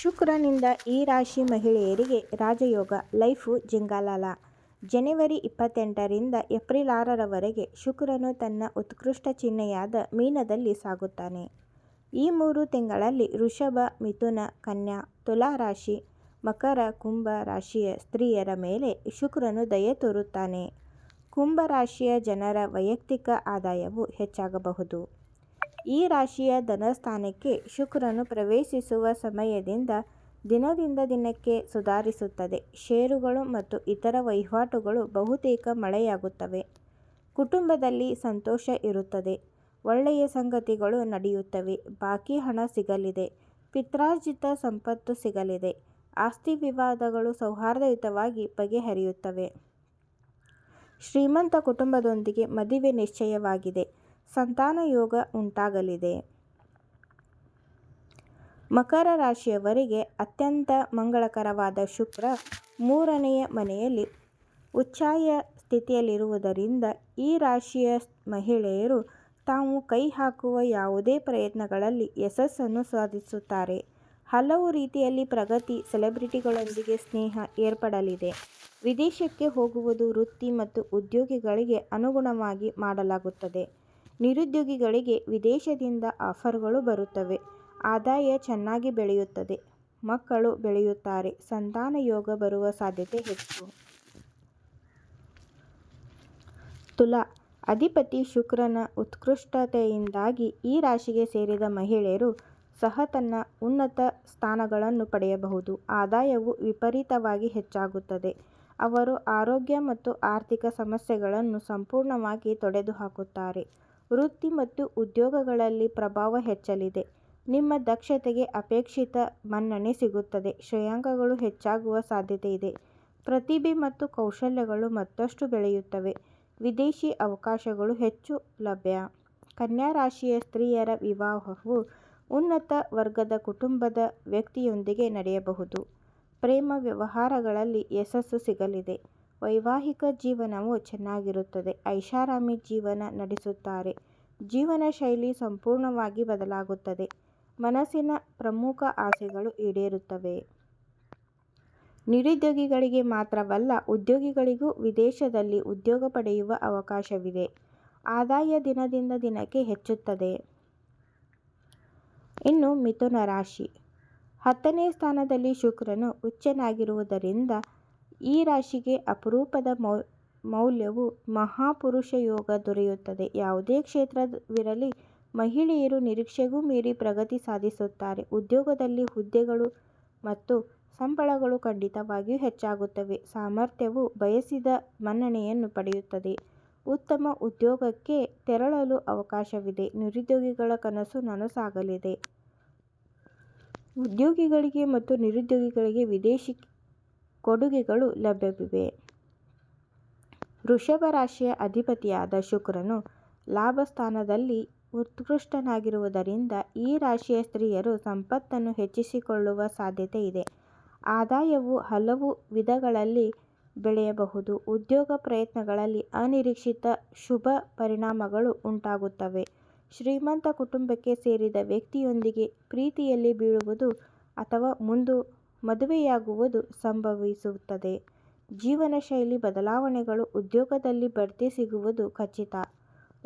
ಶುಕ್ರನಿಂದ ಈ ರಾಶಿ ಮಹಿಳೆಯರಿಗೆ ರಾಜಯೋಗ ಲೈಫು ಜಿಂಗಾಲಾಲ ಜನವರಿ ಇಪ್ಪತ್ತೆಂಟರಿಂದ ಏಪ್ರಿಲ್ ಆರರವರೆಗೆ ಶುಕ್ರನು ತನ್ನ ಉತ್ಕೃಷ್ಟ ಚಿಹ್ನೆಯಾದ ಮೀನದಲ್ಲಿ ಸಾಗುತ್ತಾನೆ. ಈ ಮೂರು ತಿಂಗಳಲ್ಲಿ ವೃಷಭ, ಮಿಥುನ, ಕನ್ಯಾ, ತುಲಾ ರಾಶಿ, ಮಕರ, ಕುಂಭ ರಾಶಿಯ ಸ್ತ್ರೀಯರ ಮೇಲೆ ಶುಕ್ರನು ದಯೆ ತೋರುತ್ತಾನೆ. ಕುಂಭ ರಾಶಿಯ ಜನರ ವೈಯಕ್ತಿಕ ಆದಾಯವು ಹೆಚ್ಚಾಗಬಹುದು. ಈ ರಾಶಿಯ ಧನಸ್ಥಾನಕ್ಕೆ ಶುಕ್ರನು ಪ್ರವೇಶಿಸುವ ಸಮಯದಿಂದ ದಿನದಿಂದ ದಿನಕ್ಕೆ ಸುಧಾರಿಸುತ್ತದೆ. ಷೇರುಗಳು ಮತ್ತು ಇತರ ವಹಿವಾಟುಗಳು ಬಹುತೇಕ ಮಳೆಯಾಗುತ್ತವೆ. ಕುಟುಂಬದಲ್ಲಿ ಸಂತೋಷ ಇರುತ್ತದೆ. ಒಳ್ಳೆಯ ಸಂಗತಿಗಳು ನಡೆಯುತ್ತವೆ. ಬಾಕಿ ಹಣ ಸಿಗಲಿದೆ. ಪಿತ್ರಾರ್ಜಿತ ಸಂಪತ್ತು ಸಿಗಲಿದೆ. ಆಸ್ತಿ ವಿವಾದಗಳು ಸೌಹಾರ್ದಯುತವಾಗಿ ಬಗೆಹರಿಯುತ್ತವೆ. ಶ್ರೀಮಂತ ಕುಟುಂಬದೊಂದಿಗೆ ಮದುವೆ ನಿಶ್ಚಯವಾಗಿದೆ. ಸಂತಾನ ಯೋಗ ಉಂಟಾಗಲಿದೆ. ಮಕರ ರಾಶಿಯವರಿಗೆ ಅತ್ಯಂತ ಮಂಗಳಕರವಾದ ಶುಕ್ರ ಮೂರನೆಯ ಮನೆಯಲ್ಲಿ ಉಚ್ಛಾಯ ಸ್ಥಿತಿಯಲ್ಲಿರುವುದರಿಂದ ಈ ರಾಶಿಯ ಮಹಿಳೆಯರು ತಾವು ಕೈ ಹಾಕುವ ಯಾವುದೇ ಪ್ರಯತ್ನಗಳಲ್ಲಿ ಯಶಸ್ಸನ್ನು ಸಾಧಿಸುತ್ತಾರೆ. ಹಲವು ರೀತಿಯಲ್ಲಿ ಪ್ರಗತಿ ಸೆಲೆಬ್ರಿಟಿಗಳೊಂದಿಗೆ ಸ್ನೇಹ ಏರ್ಪಡಲಿದೆ. ವಿದೇಶಕ್ಕೆ ಹೋಗುವುದು ವೃತ್ತಿ ಮತ್ತು ಉದ್ಯೋಗಿಗಳಿಗೆ ಅನುಗುಣವಾಗಿ ಮಾಡಲಾಗುತ್ತದೆ. ನಿರುದ್ಯೋಗಿಗಳಿಗೆ ವಿದೇಶದಿಂದ ಆಫರ್ಗಳು ಬರುತ್ತವೆ. ಆದಾಯ ಚೆನ್ನಾಗಿ ಬೆಳೆಯುತ್ತದೆ. ಮಕ್ಕಳು ಬೆಳೆಯುತ್ತಾರೆ. ಸಂತಾನ ಯೋಗ ಬರುವ ಸಾಧ್ಯತೆ ಹೆಚ್ಚು. ತುಲಾ, ಅಧಿಪತಿ ಶುಕ್ರನ ಉತ್ಕೃಷ್ಟತೆಯಿಂದಾಗಿ ಈ ರಾಶಿಗೆ ಸೇರಿದ ಮಹಿಳೆಯರು ಸಹ ತನ್ನ ಉನ್ನತ ಸ್ಥಾನಗಳನ್ನು ಪಡೆಯಬಹುದು. ಆದಾಯವು ವಿಪರೀತವಾಗಿ ಹೆಚ್ಚಾಗುತ್ತದೆ. ಅವರು ಆರೋಗ್ಯ ಮತ್ತು ಆರ್ಥಿಕ ಸಮಸ್ಯೆಗಳನ್ನು ಸಂಪೂರ್ಣವಾಗಿ ತೊಡೆದುಹಾಕುತ್ತಾರೆ. ವೃತ್ತಿ ಮತ್ತು ಉದ್ಯೋಗಗಳಲ್ಲಿ ಪ್ರಭಾವ ಹೆಚ್ಚಲಿದೆ. ನಿಮ್ಮ ದಕ್ಷತೆಗೆ ಅಪೇಕ್ಷಿತ ಮನ್ನಣೆ ಸಿಗುತ್ತದೆ. ಶ್ರೇಯಾಂಕಗಳು ಹೆಚ್ಚಾಗುವ ಸಾಧ್ಯತೆ ಇದೆ ಪ್ರತಿಭೆ ಮತ್ತು ಕೌಶಲ್ಯಗಳು ಮತ್ತಷ್ಟು ಬೆಳೆಯುತ್ತವೆ. ವಿದೇಶಿ ಅವಕಾಶಗಳು ಹೆಚ್ಚು ಲಭ್ಯ. ಕನ್ಯಾ ರಾಶಿಯ ಸ್ತ್ರೀಯರ ವಿವಾಹವು ಉನ್ನತ ವರ್ಗದ ಕುಟುಂಬದ ವ್ಯಕ್ತಿಯೊಂದಿಗೆ ನಡೆಯಬಹುದು. ಪ್ರೇಮ ವ್ಯವಹಾರಗಳಲ್ಲಿ ಯಶಸ್ಸು ಸಿಗಲಿದೆ. ವೈವಾಹಿಕ ಜೀವನವು ಚೆನ್ನಾಗಿರುತ್ತದೆ. ಐಷಾರಾಮಿ ಜೀವನ ನಡೆಸುತ್ತಾರೆ. ಜೀವನಶೈಲಿ ಸಂಪೂರ್ಣವಾಗಿ ಬದಲಾಗುತ್ತದೆ. ಮನಸ್ಸಿನ ಪ್ರಮುಖ ಆಸೆಗಳು ಈಡೇರುತ್ತವೆ. ನಿರುದ್ಯೋಗಿಗಳಿಗೆ ಮಾತ್ರವಲ್ಲ, ಉದ್ಯೋಗಿಗಳಿಗೂ ವಿದೇಶದಲ್ಲಿ ಉದ್ಯೋಗ ಪಡೆಯುವ ಅವಕಾಶವಿದೆ. ಆದಾಯ ದಿನದಿಂದ ದಿನಕ್ಕೆ ಹೆಚ್ಚುತ್ತದೆ. ಇನ್ನು ಮಿಥುನ ರಾಶಿ. ಹತ್ತನೇ ಸ್ಥಾನದಲ್ಲಿ ಶುಕ್ರನು ಉಚ್ಚನಾಗಿರುವುದರಿಂದ ಈ ರಾಶಿಗೆ ಅಪರೂಪದ ಮೌಲ್ಯವು ಮಹಾಪುರುಷ ಯೋಗ ದೊರೆಯುತ್ತದೆ. ಯಾವುದೇ ಕ್ಷೇತ್ರವಿರಲಿ, ಮಹಿಳೆಯರು ನಿರೀಕ್ಷೆಗೂ ಮೀರಿ ಪ್ರಗತಿ ಸಾಧಿಸುತ್ತಾರೆ. ಉದ್ಯೋಗದಲ್ಲಿ ಹುದ್ದೆಗಳು ಮತ್ತು ಸಂಬಳಗಳು ಖಂಡಿತವಾಗಿಯೂ ಹೆಚ್ಚಾಗುತ್ತವೆ. ಸಾಮರ್ಥ್ಯವು ಬಯಸಿದ ಮನ್ನಣೆಯನ್ನು ಪಡೆಯುತ್ತದೆ. ಉತ್ತಮ ಉದ್ಯೋಗಕ್ಕೆ ತೆರಳಲು ಅವಕಾಶವಿದೆ. ನಿರುದ್ಯೋಗಿಗಳ ಕನಸು ನನಸಾಗಲಿದೆ. ಉದ್ಯೋಗಿಗಳಿಗೆ ಮತ್ತು ನಿರುದ್ಯೋಗಿಗಳಿಗೆ ವಿದೇಶಿ ಕೊಡುಗೆಗಳು ಲಭ್ಯವಿವೆ. ವೃಷಭ ರಾಶಿಯ ಅಧಿಪತಿಯಾದ ಶುಕ್ರನು ಲಾಭಸ್ಥಾನದಲ್ಲಿ ಉತ್ಕೃಷ್ಟನಾಗಿರುವುದರಿಂದ ಈ ರಾಶಿಯ ಸ್ತ್ರೀಯರು ಸಂಪತ್ತನ್ನು ಹೆಚ್ಚಿಸಿಕೊಳ್ಳುವ ಸಾಧ್ಯತೆ ಇದೆ. ಆದಾಯವು ಹಲವು ವಿಧಗಳಲ್ಲಿ ಬೆಳೆಯಬಹುದು. ಉದ್ಯೋಗ ಪ್ರಯತ್ನಗಳಲ್ಲಿ ಅನಿರೀಕ್ಷಿತ ಶುಭ ಪರಿಣಾಮಗಳು ಉಂಟಾಗುತ್ತವೆ. ಶ್ರೀಮಂತ ಕುಟುಂಬಕ್ಕೆ ಸೇರಿದ ವ್ಯಕ್ತಿಯೊಂದಿಗೆ ಪ್ರೀತಿಯಲ್ಲಿ ಬೀಳುವುದು ಅಥವಾ ಮದುವೆಯಾಗುವುದು ಸಂಭವಿಸುತ್ತದೆ. ಜೀವನ ಶೈಲಿ ಬದಲಾವಣೆಗಳು ಉದ್ಯೋಗದಲ್ಲಿ ಬಡ್ತಿ ಸಿಗುವುದು ಖಚಿತ.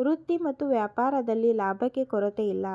ವೃತ್ತಿ ಮತ್ತು ವ್ಯಾಪಾರದಲ್ಲಿ ಲಾಭಕ್ಕೆ ಕೊರತೆ ಇಲ್ಲ